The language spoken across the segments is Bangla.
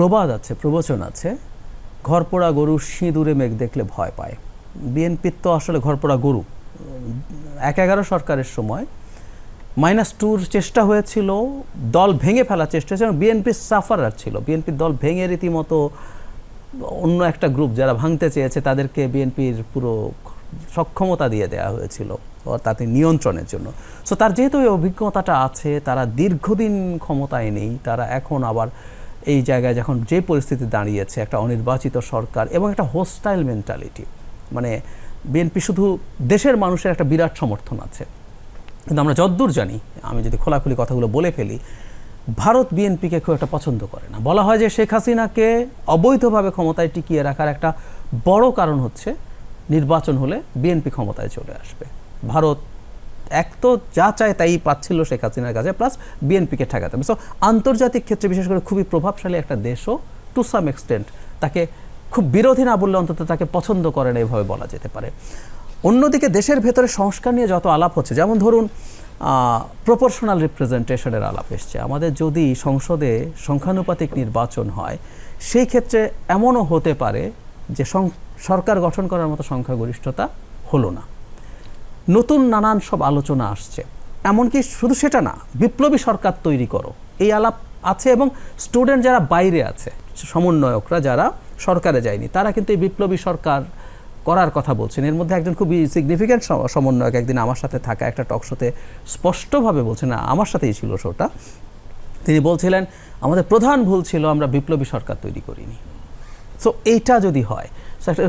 প্রবাদ আছে, প্রবচন আছে। ঘরপোড়া গরু সিঁদুরে মেঘ দেখলে ভয় পায়। বিএনপির তো আসলে ঘরপোড়া গরু। এক এগারো সরকারের সময় মাইনাস টুর চেষ্টা হয়েছিল, দল ভেঙে ফেলার চেষ্টা হয়েছিল বিএনপির সাফারার ছিল। বিএনপির দল ভেঙে রীতিমতো অন্য একটা গ্রুপ যারা ভাঙতে চেয়েছে, তাদেরকে বিএনপির পুরো সক্ষমতা দিয়ে দেওয়া হয়েছিল তাতে নিয়ন্ত্রণের জন্য। সো তার যেহেতু এই অভিজ্ঞতাটা আছে, তারা দীর্ঘদিন ক্ষমতায় নেই, তারা এখন আবার এই জায়গায় যখন যে পরিস্থিতি দাঁড়িয়েছে একটা অনির্বাচিত সরকার এবং একটা হোস্টাইল মেন্টালিটি মানে বিএনপি শুধু দেশের মানুষের একটা বিরাট সমর্থন আছে। কিন্তু আমরা যদ্দূর জানি, আমি যদি খোলাখুলি কথাগুলো বলে ফেলি, ভারত বিএনপিকে খুব একটা পছন্দ করে না। বলা হয় যে শেখ হাসিনাকে অবৈধভাবে ক্ষমতায় টিকিয়ে রাখার একটা বড় কারণ হচ্ছে নির্বাচন হলে বিএনপি ক্ষমতায় চলে আসবে। ভারত এক তো যা চায় তাই পাচ্ছিল শেখ হাসিনার কাছে প্লাস বিএনপিকে ঠেকাতে হবে। সো আন্তর্জাতিক ক্ষেত্রে বিশেষ করে খুবই প্রভাবশালী একটা দেশও টু সাম এক্সটেন্ট তাকে খুব বিরোধী না বললে অন্তত তাকে পছন্দ করে না, এভাবে বলা যেতে পারে। অন্যদিকে দেশের ভেতরে সংস্কার নিয়ে যত আলাপ হচ্ছে, যেমন ধরুন প্রপোর্শনাল রিপ্রেজেন্টেশনের আলাপ এসছে। আমাদের যদি সংসদে সংখ্যানুপাতিক নির্বাচন হয়, সেই ক্ষেত্রে এমনও হতে পারে যে সরকার গঠন করার মতো সংখ্যাগরিষ্ঠতা হলো না। নতুন নানান সব আলোচনা আসছে। এমনকি শুধু সেটা না, বিপ্লবী সরকার তৈরি করো। এই আলাপ আছে এবং স্টুডেন্ট যারা বাইরে আছে, সমন্বয়করা যারা সরকারে যায়নি, তারা কিন্তু এই বিপ্লবী সরকার করার কথা বলছেন। এর মধ্যে একজন খুবই সিগনিফিক্যান্ট সমন্বয়ক একদিন আমার সাথে থাকা একটা টক শোতে স্পষ্টভাবে বলছেন আমার সাথেই ছিল শোটা তিনি বলছিলেন, আমাদের প্রধান ভুল ছিল, আমরা বিপ্লবী সরকার তৈরি করিনি। সো এইটা যদি হয়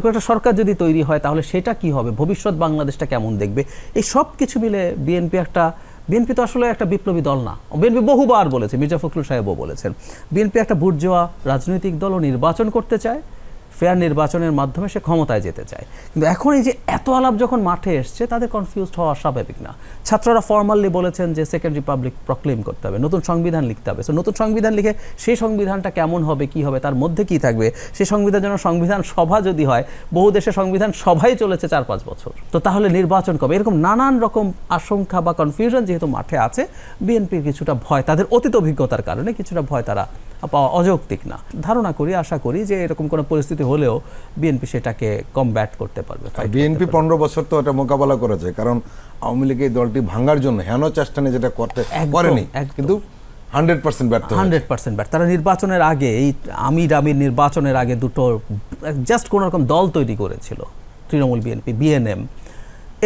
একটা সরকার যদি তৈরি হয়, তাহলে সেটা কি হবে? ভবিষ্যৎ বাংলাদেশটা কেমন দেখবে? এই সব কিছু মিলে বিএনপি একটা, বিএনপি তো আসলে একটা বিপ্লবী দল না। বিএনপি বহুবার বলেছে, মির্জা ফখরুল সাহেবও বলেছেন, বিএনপি একটা বুর্জোয়া রাজনৈতিক দল ও নির্বাচন করতে চায় ফেয়ার নির্বাচনের মাধ্যমে সে ক্ষমতায় যেতে চায়। কিন্তু এখন এই যে এত আলাপ যখন মাঠে এসছে, তাদের কনফিউজড হওয়া স্বাভাবিক না। ছাত্ররা ফর্মালি বলেছেন যে সেকেন্ড রিপাবলিক প্রক্লেম করতে হবে, নতুন সংবিধান লিখতে হবে। সো নতুন সংবিধান লিখে সেই সংবিধানটা কেমন হবে, কি হবে, তার মধ্যে কি থাকবে? সেই সংবিধান যেন সংবিধান সভা যদি হয়, বহু দেশে সংবিধান সভাই চলেছে চার পাঁচ বছর। তো তাহলে নির্বাচন কবে? এরকম নানান রকম আশঙ্কা বা কনফিউশন যেহেতু মাঠে আছে, বিএনপির কিছুটা ভয়, তাদের অতীত অভিজ্ঞতার কারণে কিছুটা ভয় তারা অযৌক্তিক না। ধারণা করি আশা করি যে এরকম কোনো পরিস্থিতি হলেও বিএনপি সেটাকে কমব্যাট করতে পারবে বিএনপি পনেরো বছর তো এটা মোকাবেলা করেছে কারণ আওয়ামী লীগ এই দলটি ভাঙার জন্য হেন চেষ্টা নিয়ে যেটা করতে করেনি কিন্তু হান্ড্রেড পার্সেন্ট ব্যর্থ হান্ড্রেড পার্সেন্ট ব্যাট তারা নির্বাচনের আগে এই আমির আমির নির্বাচনের আগে দুটো জাস্ট কোনো রকম দল তৈরি করেছিল তৃণমূল বিএনপি বিএনএম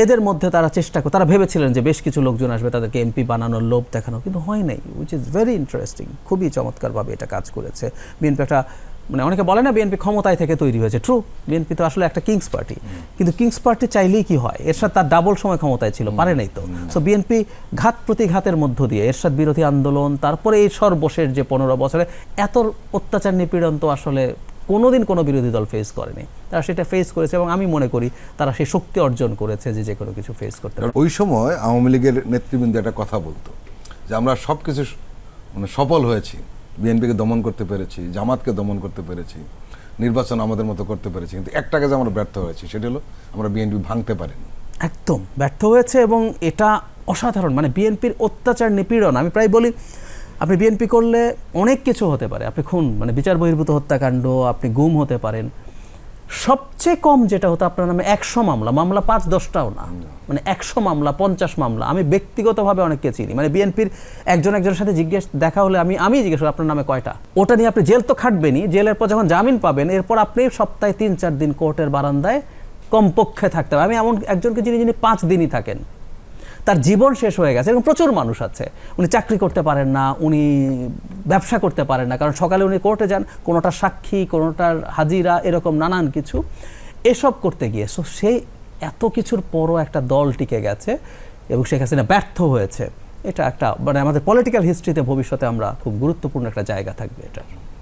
এদের মধ্যে তারা চেষ্টা করে তারা ভেবেছিলেন যে বেশ কিছু লোকজন আসবে তাদেরকে এমপি বানানোর লোভ দেখানো কিন্তু হয় নাই উইচ ইজ ভেরি ইন্টারেস্টিং খুবই চমৎকারভাবে এটা কাজ করেছে। বিএনপি একটা মানে অনেকে বলে না বিএনপি ক্ষমতায় থেকে তৈরি হয়েছে ট্রু বিএনপি তো আসলে একটা কিংস পার্টি কিন্তু কিংস পার্টি চাইলেই কি হয়? এরশাদ তার ডাবল সময় ক্ষমতায় ছিল পারে নাই তো। সো বিএনপি ঘাত প্রতিঘাতের মধ্য দিয়ে এরশাদ বিরোধী আন্দোলন তারপরে এই সর্বশেষ যে পনেরো বছরে এত অত্যাচার নিপীড়ন তো আসলে কোনোদিন কোনো বিরোধী দল ফেস করেনি। তারা সেটা ফেস করেছে এবং আমি মনে করি তারা সেই শক্তি অর্জন করেছে যে যে কোনো কিছু ফেস করতে পারে। ওই সময় আওয়ামী লীগের নেতৃবৃন্দ একটা কথা বলতো যে আমরা সব কিছু মানে সফল হয়েছি বিএনপিকে দমন করতে পেরেছি জামাতকে দমন করতে পেরেছি নির্বাচন আমাদের মতো করতে পেরেছি কিন্তু একটা কাজে আমরা ব্যর্থ হয়েছি সেটা হলো আমরা বিএনপি ভাঙতে পারিনি। একদম ব্যর্থ হয়েছে এবং এটা অসাধারণ মানে বিএনপির অত্যাচার নিপীড়ন আমি প্রায় বলি আপনি বিএনপি করলে অনেক কিছু হতে পারে। আপনি খুন মানে বিচার বহির্ভূত হত্যাকাণ্ড আপনি গুম হতে পারেন। সবচেয়ে কম যেটা হতো আপনার নামে একশো মামলা মামলা পাঁচ দশটাও না। মানে একশো মামলা পঞ্চাশ মামলা। আমি ব্যক্তিগতভাবে অনেককে চিনি। মানে বিএনপির একজন একজনের সাথে জিজ্ঞেস দেখা হলে আমি আমি জিজ্ঞেস করি আপনার নামে কয়টা? ওটা নিয়ে আপনি জেল তো খাটবেনই। জেলের পর যখন জামিন পাবেন এরপর আপনি সপ্তাহে তিন চার দিন কোর্টের বারান্দায় কমপক্ষে থাকতে হবে আমি এমন একজনকে যিনি যিনি পাঁচ দিনই থাকেন। তার জীবন শেষ হয়ে গেছে এবং প্রচুর মানুষ আছে। উনি চাকরি করতে পারেন না, উনি ব্যবসা করতে পারেন না, কারণ সকালে উনি কোর্টে যান, কোনোটা সাক্ষী, কোনোটার হাজিরা, এরকম নানান কিছু। এসব করতে গিয়ে সো সেই এত কিছুর পরও একটা দল টিকে গেছে এবং শেখ হাসিনা ব্যর্থ হয়েছে। এটা একটা মানে আমাদের পলিটিক্যাল হিস্ট্রিতে ভবিষ্যতে আমরা খুব গুরুত্বপূর্ণ একটা জায়গা থাকবে এটা